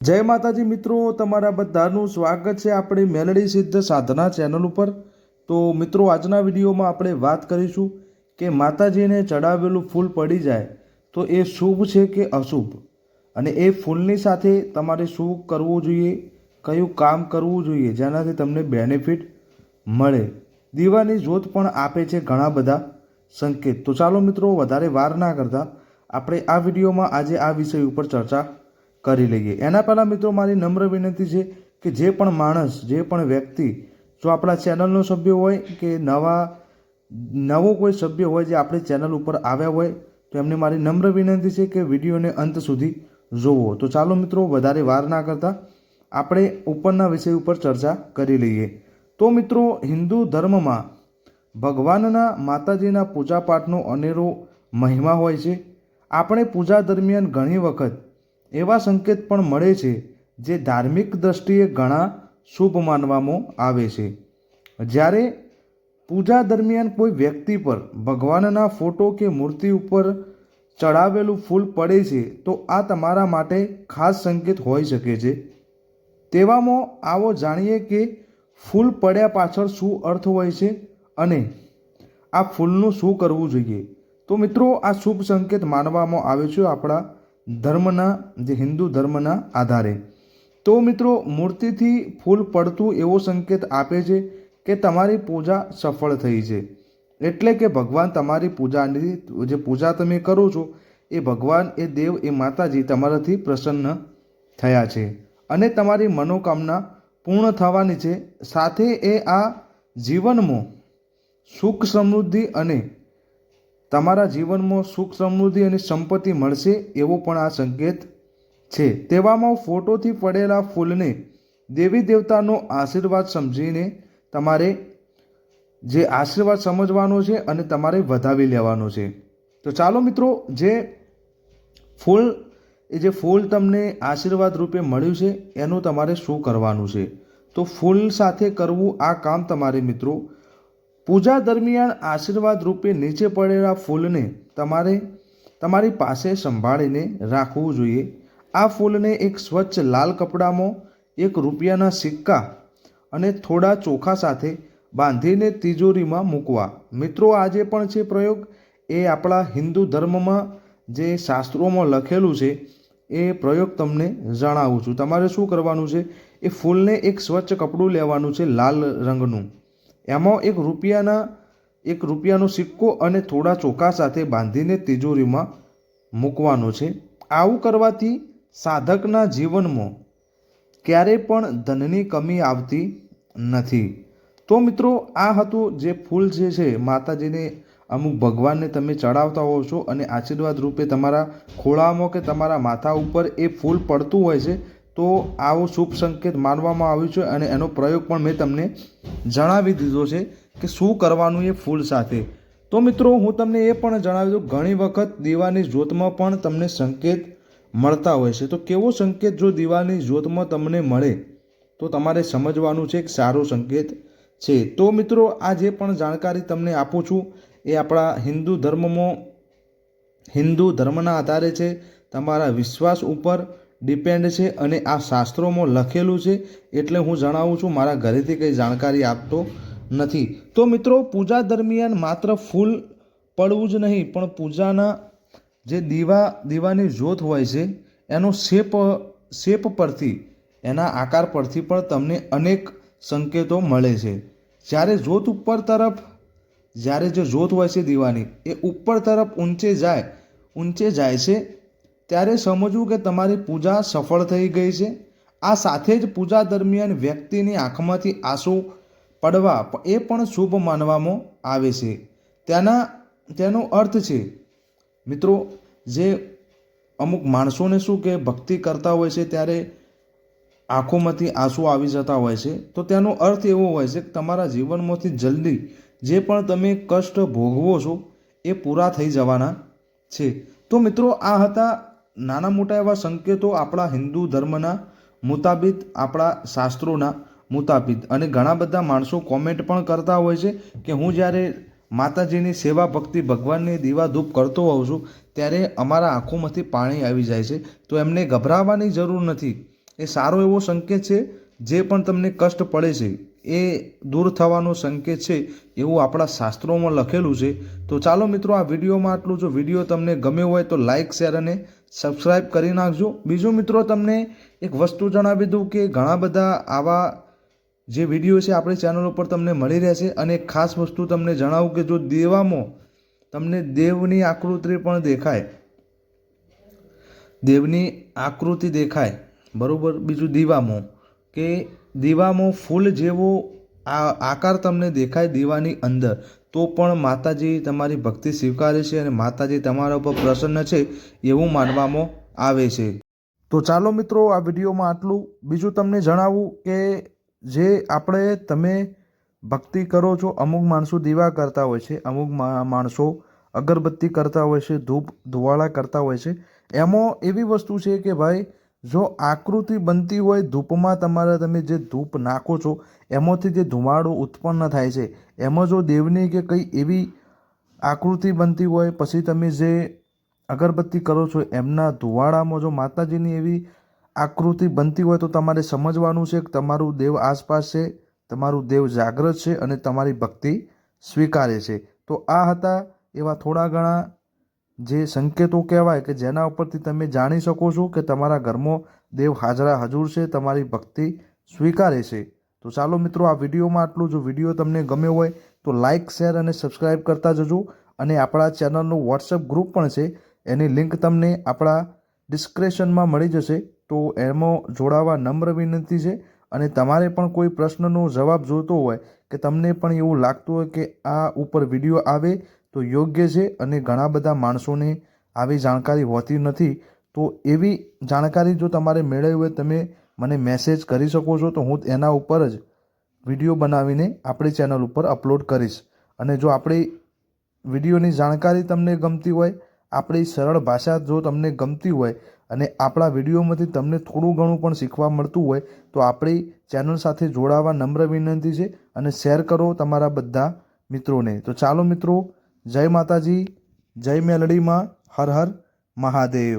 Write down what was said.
જય માતાજી મિત્રો, તમારા બધાનું સ્વાગત છે આપણી મેલડી સિદ્ધ સાધના ચેનલ ઉપર. તો મિત્રો, આજના વિડીયોમાં આપણે વાત કરીશું કે માતાજીને ચડાવેલું ફૂલ પડી જાય તો એ શુભ છે કે અશુભ? અને એ ફૂલની સાથે તમારે શું કરવું જોઈએ? કયું કામ કરવું જોઈએ? જેનાથી તમને બેનિફિટ મળે. દીવાની જોત પણ આપે છે ઘણા બધા સંકેત. તો ચાલો મિત્રો, વધારે વાર ના કરતા આપણે આ વિડીયોમાં આજે આ વિષય ઉપર ચર્ચા કરી લઈએ. એના પહેલાં મિત્રો મારી નમ્ર વિનંતી છે કે જે પણ માણસ, જે પણ વ્યક્તિ, જો આપણા ચેનલનો સભ્ય હોય કે નવા, નવો કોઈ સભ્ય હોય જે આપણી ચેનલ ઉપર આવ્યા હોય, તો એમને મારી નમ્ર વિનંતી છે કે વિડીયોને અંત સુધી જોવો. તો ચાલો મિત્રો, વધારે વાર ના કરતા આપણે ઉપરના વિષય ઉપર ચર્ચા કરી લઈએ. તો મિત્રો, હિન્દુ ધર્મમાં ભગવાનના માતાજીના પૂજાપાઠનો અનેરો મહિમા હોય છે. આપણે પૂજા દરમિયાન ઘણી વખત એવા સંકેત પણ મળે છે જે ધાર્મિક દ્રષ્ટિએ ઘણા શુભ માનવામાં આવે છે. જ્યારે પૂજા દરમિયાન કોઈ વ્યક્તિ પર ભગવાનના ફોટો કે મૂર્તિ ઉપર ચડાવેલું ફૂલ પડે છે, તો આ તમારા માટે ખાસ સંકેત હોઈ શકે છે. તેવામાં આવો જાણીએ કે ફૂલ પડ્યા પાછળ શું અર્થ હોય છે અને આ ફૂલનું શું કરવું જોઈએ. તો મિત્રો, આ શુભ સંકેત માનવામાં આવે છે આપણા ધર્મના, જે હિન્દુ ધર્મના આધારે. તો મિત્રો, મૂર્તિથી ફૂલ પડતું એવો સંકેત આપે છે કે તમારી પૂજા સફળ થઈ છે. એટલે કે ભગવાન તમારી પૂજાની, જે પૂજા તમે કરો છો, એ ભગવાન, એ દેવ, એ માતાજી તમારાથી પ્રસન્ન થયા છે અને તમારી મનોકામના પૂર્ણ થવાની છે. સાથે એ આ જીવનમાં સુખ સમૃદ્ધિ અને તમારા જીવનમાં સુખ સમૃદ્ધિ અને સંપત્તિ મળશે એવો પણ આ સંકેત છે. તેવામાં ફોટોથી પડેલા ફૂલને દેવી દેવતાનો આશીર્વાદ સમજીને તમારે જે આશીર્વાદ સમજવાનો છે અને તમારે વધાવી લેવાનો છે. તો ચાલો મિત્રો, જે ફૂલ, એ જે ફૂલ તમને આશીર્વાદ રૂપે મળ્યું છે, એનું તમારે શું કરવાનું છે? તો ફૂલ સાથે કરવું આ કામ તમારે મિત્રો પૂજા દરમિયાન આશીર્વાદ રૂપે નીચે પડેલા ફૂલને તમારે તમારી પાસે સંભાળીને રાખવું જોઈએ. આ ફૂલને એક સ્વચ્છ લાલ કપડામાં, એક રૂપિયાના સિક્કા અને થોડા ચોખા સાથે બાંધીને તિજોરીમાં મૂકવા. મિત્રો, આજે પણ છે પ્રયોગ. એ આપણા હિન્દુ ધર્મમાં જે શાસ્ત્રોમાં લખેલું છે, એ પ્રયોગ તમને જણાવું છું. તમારે શું કરવાનું છે? એ ફૂલને એક સ્વચ્છ કપડું લેવાનું છે લાલ રંગનું. એમાં એક રૂપિયાના, એક રૂપિયાનો સિક્કો અને થોડા ચોખા સાથે બાંધીને તિજોરીમાં મૂકવાનો છે. આવું કરવાથી સાધકના જીવનમાં ક્યારેય પણ ધનની કમી આવતી નથી. તો મિત્રો, આ હતું જે ફૂલ જે છે, માતાજીને અમુક ભગવાનને તમે ચડાવતા હોવ છો અને આશીર્વાદ રૂપે તમારા ખોળામાં કે તમારા માથા ઉપર એ ફૂલ પડતું હોય છે તો આવો શુભ સંકેત માનવામાં આવ્યું છે અને એનો પ્રયોગ પણ મેં તમને જણાવી દીધો છે કે શું કરવાનું એ ફૂલ સાથે. તો મિત્રો, હું તમને એ પણ જણાવી દઉં, ઘણી વખત દીવાની જ્યોતમાં પણ તમને સંકેત મળતા હોય છે. તો કેવો સંકેત જો દીવાની જ્યોતમાં તમને મળે, તો તમારે સમજવાનું છે એક સારો સંકેત છે. તો મિત્રો, આ જે પણ જાણકારી તમને આપું છું, એ આપણા હિન્દુ ધર્મમાં, હિન્દુ ધર્મના આધારે છે. તમારા વિશ્વાસ ઉપર ડિપેન્ડ છે અને આ શાસ્ત્રોમાં લખેલું છે એટલે હું જણાવું છું, મારા ઘરેથી કંઈ જાણકારી આપતો નથી. તો મિત્રો, પૂજા દરમિયાન માત્ર ફૂલ પડવું જ નહીં, પણ પૂજાના જે દીવા, દીવાની જ્યોત હોય છે, એનો શેપ શેપ પરથી, એના આકાર પરથી પણ તમને અનેક સંકેતો મળે છે. જ્યારે જ્યોત ઉપર તરફ, જ્યારે જે જ્યોત હોય છે દીવાની, એ ઉપર તરફ ઊંચે જાય ઊંચે જાય છે ત્યારે સમજવું કે તમારી પૂજા સફળ થઈ ગઈ છે. આ સાથે જ પૂજા દરમિયાન વ્યક્તિની આંખમાંથી આંસુ પડવા એ પણ શુભ માનવામાં આવે છે. તેના તેનો અર્થ છે, મિત્રો, જે અમુક માણસોને શું કે ભક્તિ કરતા હોય છે ત્યારે આંખોમાંથી આંસુ આવી જતા હોય છે. તો તેનો અર્થ એવો હોય છે કે તમારા જીવનમાંથી જલ્દી જે પણ તમે કષ્ટ ભોગવો છો એ પૂરા થઈ જવાના છે. તો મિત્રો, આ હતા નાના મોટા એવા સંકેતો આપણા હિન્દુ ધર્મના મુતાબિક આપણા શાસ્ત્રોના મુતાબિક અને ઘણા બધા માણસો કોમેન્ટ પણ કરતા હોય છે કે હું જ્યારે માતાજીની સેવા ભક્તિ ભગવાનની દીવા ધૂપ કરતો હોઉં છું, ત્યારે અમારા આંખોમાંથી પાણી આવી જાય છે. તો એમને ગભરાવાની જરૂર નથી. એ સારો એવો સંકેત છે, જે પણ તમને કષ્ટ પડે છે. એ દૂર થવાનો સંકેત છે એવું આપણા શાસ્ત્રોમાં લખેલું છે. તો ચાલો મિત્રો આ વિડીયોમાં આટલું જો વીડિયો તમને ગમ્યો હોય તો લાઇક શેર અને સબસ્ક્રાઈબ કરી નાખજો. બીજું મિત્રો તમને એક વસ્તુ જણાવી દઉં કે ઘણા બધા આવા જે વીડિયો છે આપણી ચેનલ ઉપર તમને મળી રહેશે અને એક ખાસ વસ્તુ તમને જણાવું કે જો દેવામાં તમને દેવની આકૃતિ પણ દેખાય. દેવની આકૃતિ દેખાય. બરાબર? બીજું દીવામાં કે દીવામાં ફૂલ જેવો આ આકાર તમને દેખાય દીવાની અંદર, તો પણ માતાજી તમારી ભક્તિ સ્વીકારે છે અને માતાજી તમારા ઉપર પ્રસન્ન છે એવું માનવામાં આવે છે. તો ચાલો મિત્રો આ વિડીયોમાં આટલું. બીજું તમને જણાવું કે જે આપણે તમે ભક્તિ કરો છો, અમુક માણસો દીવા કરતા હોય છે, અમુક માણસો અગરબત્તી કરતા હોય છે, ધૂપ ધુવાળા કરતા હોય છે. એમાં એવી વસ્તુ છે કે ભાઈ જો આકૃતિ બનતી હોય ધૂપમાં તમારે તમે જે ધૂપ નાખો છો, એમાંથી જે ધુમાડો ઉત્પન્ન થાય છે, એમાં જો દેવની કે કંઈ એવી આકૃતિ બનતી હોય, પછી તમે જે અગરબત્તી કરો છો, એમના ધુવાડામાં જો માતાજીની એવી આકૃતિ બનતી હોય તો તમારે સમજવાનું છે કે તમારું દેવ આસપાસ છે, તમારું દેવ જાગ્રત છે અને તમારી ભક્તિ સ્વીકારે છે. તો આ હતા એવા થોડા ઘણા જે સંકેતો કહેવાય કે જેના ઉપરથી તમે જાણી શકો છો કે તમારા ઘરમાં દેવ હાજરા હજુર છે, તમારી ભક્તિ સ્વીકારે છે. તો ચાલો મિત્રો, આ વિડીયોમાં આટલું જો. વીડિયો તમને ગમ્યો હોય તો લાઇક શેર અને સબસ્ક્રાઈબ કરતા જજો. અને આપણા ચેનલનું વોટ્સઅપ ગ્રુપ પણ છે. એની લિંક તમને આપણા ડિસ્ક્રિપ્શનમાં મળી જશે. તો એમાં જોડાવા નમ્ર વિનંતી છે. અને તમારે પણ કોઈ પ્રશ્નનો જવાબ જોઈતો હોય કે તમને પણ એવું લાગતું હોય કે આ ઉપર વીડિયો આવે તો યોગ્ય છે અને ઘણા બધા માણસોને આવી જાણકારી હોતી નથી. તો એવી જાણકારી જો તમારે મેળવવી હોય, તમે મને મેસેજ કરી શકો છો, તો હું એના ઉપર જ વીડિયો બનાવીને આપણી ચેનલ ઉપર અપલોડ કરીશ. અને જો આપણી વિડીયોની જાણકારી તમને ગમતી હોય, આપણી સરળ ભાષા જો તમને ગમતી હોય અને આપણા વિડીયોમાંથી તમને થોડું ઘણું પણ શીખવા મળતું હોય, તો આપણી ચેનલ સાથે જોડાવા નમ્ર વિનંતી છે અને શેર કરો તમારા બધા મિત્રોને. તો ચાલો મિત્રો જય માતાજી જય મેલડીમાં હર હર મહાદેવ.